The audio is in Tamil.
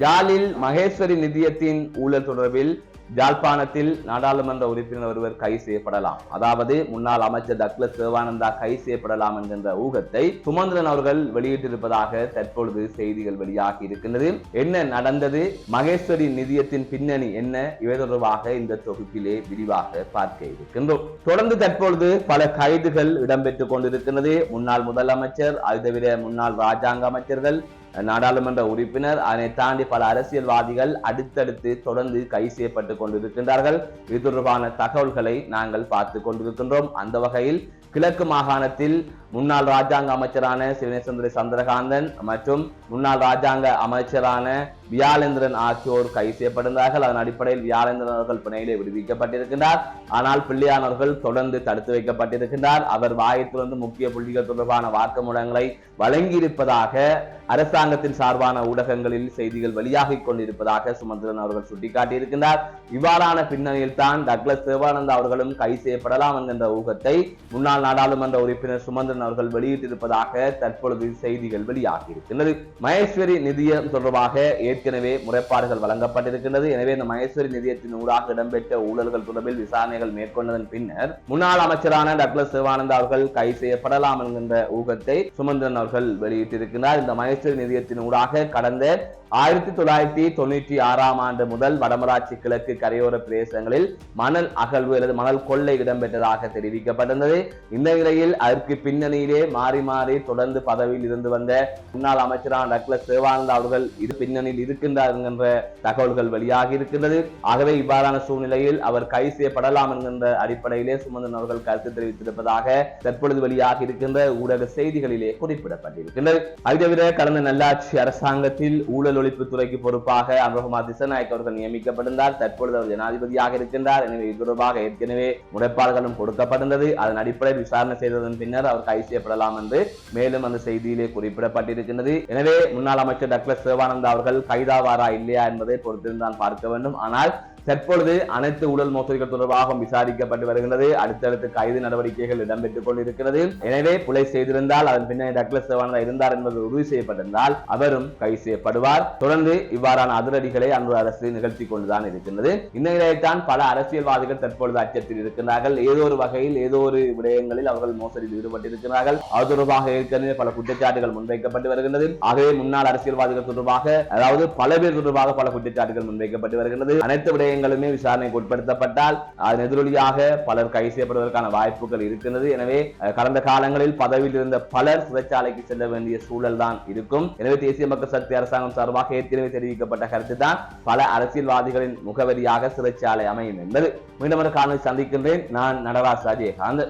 ஜாலில் மகேஸ்வரி நிதியத்தின் ஊழல் தொடர்பில் யாழ்ப்பாணத்தில் நாடாளுமன்ற உறுப்பினர் ஒருவர் கைது செய்யப்படலாம். அதாவது முன்னாள் அமைச்சர் டக்ளஸ் தேவானந்தா கைது செய்யப்படலாம் என்கின்ற ஊகத்தை சுமந்திரன் அவர்கள் வெளியிட்டிருப்பதாக தற்பொழுது செய்திகள் வெளியாகி இருக்கின்றது. என்ன நடந்தது? மகேஸ்வரி நிதியத்தின் பின்னணி என்ன? இவை தொடர்பாக இந்த தொகுப்பிலே விரிவாக பார்க்க இருக்கின்றோம். தொடர்ந்து தற்பொழுது பல கைதுகள் இடம்பெற்றுக் கொண்டிருக்கின்றது. முன்னாள் முதலமைச்சர் அது தவிர முன்னாள் ராஜாங்க அமைச்சர்கள் நாடாளுமன்ற உறுப்பினர். அதனை தாண்டி பல அரசியல்வாதிகள் அடுத்தடுத்து தொடர்ந்து கைது செய்யப்பட்டு கொண்டிருக்கின்றார்கள். இது தொடர்பான தகவல்களை நாங்கள் பார்த்து கொண்டிருக்கின்றோம். அந்த வகையில் கிழக்கு மாகாணத்தில் முன்னாள் ராஜாங்க அமைச்சரான சிவனேசந்திர சந்திரகாந்தன் மற்றும் முன்னாள் ராஜாங்க அமைச்சரான வியாழேந்திரன் ஆகியோர் கைது செய்யப்பட்டிருந்தார்கள் அதன் அடிப்படையில் வியாழேந்திரன் அவர்கள் பிணையிலே விடுவிக்கப்பட்டிருக்கின்றார். ஆனால் பிள்ளையானவர்கள் தொடர்ந்து தடுத்து வைக்கப்பட்டிருக்கின்றார். அவர் வாயத்திலிருந்து முக்கிய புள்ளிகள் தொடர்பான வாக்குமூலங்களை வழங்கியிருப்பதாக அரசாங்கத்தின் சார்பான ஊடகங்களில் செய்திகள் வெளியாகிக் கொண்டிருப்பதாக சுமந்திரன் அவர்கள் சுட்டிக்காட்டியிருக்கின்றார். இவ்வாறான பின்னணியில் தான் டக்ளஸ் சிவானந்த் அவர்களும் கைது செய்யப்படலாம் என்கின்ற ஊகத்தை முன்னாள் நாடாளுமன்ற உறுப்பினர் சுமந்திரன் அவர்கள் வெளியிட்டிருப்பதாக தற்பொழுது செய்திகள் வெளியாகியிருக்கின்றது. மகேஸ்வரி நிதியம் தொடர்பாக ஏற்கனவே முறைப்பாடுகள் வழங்கப்பட்டிருக்கின்றது. எனவே இந்த மகேஸ்வரி நிதியத்தின் ஊடாக இடம்பெற்ற ஊழல்கள் தொடர்பில் விசாரணைகள் மேற்கொண்டதன் பின்னர் முன்னாள் அமைச்சரான டக்ளஸ் சிவானந்த் அவர்கள் கைது செய்யப்படலாம் என்கின்ற ஊகத்தை சுமந்திரன் அவர்கள் வெளியிட்டிருக்கிறார் இந்த மகேஸ்வரி நிதியத்தின் ஊடாக கடந்த ஆயிரத்தி தொள்ளாயிரத்தி தொண்ணூற்றி ஆறாம் ஆண்டு முதல் வடமராட்சி கிழக்கு கரையோர பிரதேசங்களில் மணல் அகழ்வு அல்லது மணல் கொள்ளை இடம்பெற்றதாக தெரிவிக்கப்பட்டிருந்தது. இந்த நிலையில் அதற்கு பின்னணியிலே மாறி மாறி தொடர்ந்து பதவியில் இருந்து வந்த முன்னாள் அமைச்சரான டக்ளஸ் சிவானந்த் அவர்கள் இது பின்னணியில் இருக்கின்றார் என்கின்ற தகவல்கள் வெளியாகி இருக்கின்றது. ஆகவே இவ்வாறான சூழ்நிலையில் அவர் கைது செய்யப்படலாம் என்கின்ற அடிப்படையிலே சுமந்தன் அவர்கள் கருத்து தெரிவித்திருப்பதாக தற்பொழுது வெளியாகி இருக்கின்ற ஊடக செய்திகளிலே குறிப்பிடப்பட்டிருக்கின்றது. அது தவிர கடந்த நல்லாட்சி அரசாங்கத்தில் ஊழல் ஒழிப்பு துறைக்கு பொறுப்பாக அனுகுமார் திசநாயக் அவர்கள் நியமிக்கப்பட்டிருந்தார். தற்பொழுது அவர் ஜனாதிபதியாக இருக்கின்றார். எனவே இது தொடர்பாக ஏற்கனவே முறைப்பாடுகளும் கொடுக்கப்பட்டிருந்தது. அதன் அடிப்படையில் விசாரணை செய்ததன் பின்னர் அவர் கைது செய்யப்படலாம் என்று மேலும் அந்த செய்தியிலே குறிப்பிடப்பட்டிருக்கின்றது. எனவே முன்னாள் அமைச்சர் டக்ளஸ் சிவானந்தா அவர்கள் கைதாவாரா இல்லையா என்பதை பொறுத்திருந்தான் பார்க்க வேண்டும். ஆனால் தற்பொழுது அனைத்து உடல் மோசடிகள் தொடர்பாகவும் விசாரிக்கப்பட்டு வருகிறது அடுத்தடுத்து கைது நடவடிக்கைகள் இடம்பெற்றுக் கொண்டிருக்கிறது. எனவே புலை செய்திருந்தால் அதன் பின்னணி டக்ளஸ் இருந்தார் என்பது உறுதி செய்யப்பட்டிருந்தால் அவரும் கைது செய்யப்படுவார். தொடர்ந்து இவ்வாறான அதிரடிகளை அன்று அரசு நிகழ்த்தி கொண்டுதான் இருக்கின்றது. இந்த நிலையில்தான் பல அரசியல்வாதிகள் தற்பொழுது அச்சத்தில் இருக்கின்றார்கள். ஏதோ ஒரு வகையில் ஏதோ ஒரு விடயங்களில் அவர்கள் மோசடியில் ஈடுபட்டிருக்கிறார்கள். அது தொடர்பாக ஏற்கனவே பல குற்றச்சாட்டுகள் முன்வைக்கப்பட்டு வருகின்றது. ஆகவே முன்னாள் அரசியல்வாதிகள் தொடர்பாக அதாவது பல பேர் தொடர்பாக பல குற்றச்சாட்டுகள் முன்வைக்கப்பட்டு வருகின்றது. அனைத்து விடயங்களுமே விசாரணைக்கு உட்படுத்தப்பட்டால் அதன் எதிரொலியாக பலர் கைது செய்யப்படுவதற்கான வாய்ப்புகள் இருக்கின்றது. எனவே கடந்த காலங்களில் பதவியில் இருந்த பலர் சிறைச்சாலைக்கு செல்ல வேண்டிய சூழல் தான் இருக்கும். எனவே தேசிய மக்கள் சக்தி அரசாங்கம் சார்பாக ஏற்கனவே தெரிவிக்கப்பட்ட கருத்து தான் பல அரசியல்வாதிகளின் முகவரியாக சிறைச்சாலை அமையும் என்பது. மீண்டும் ஒரு காணொலி சந்திக்கின்றேன். நான் நடராஜ் அஜயகாந்த்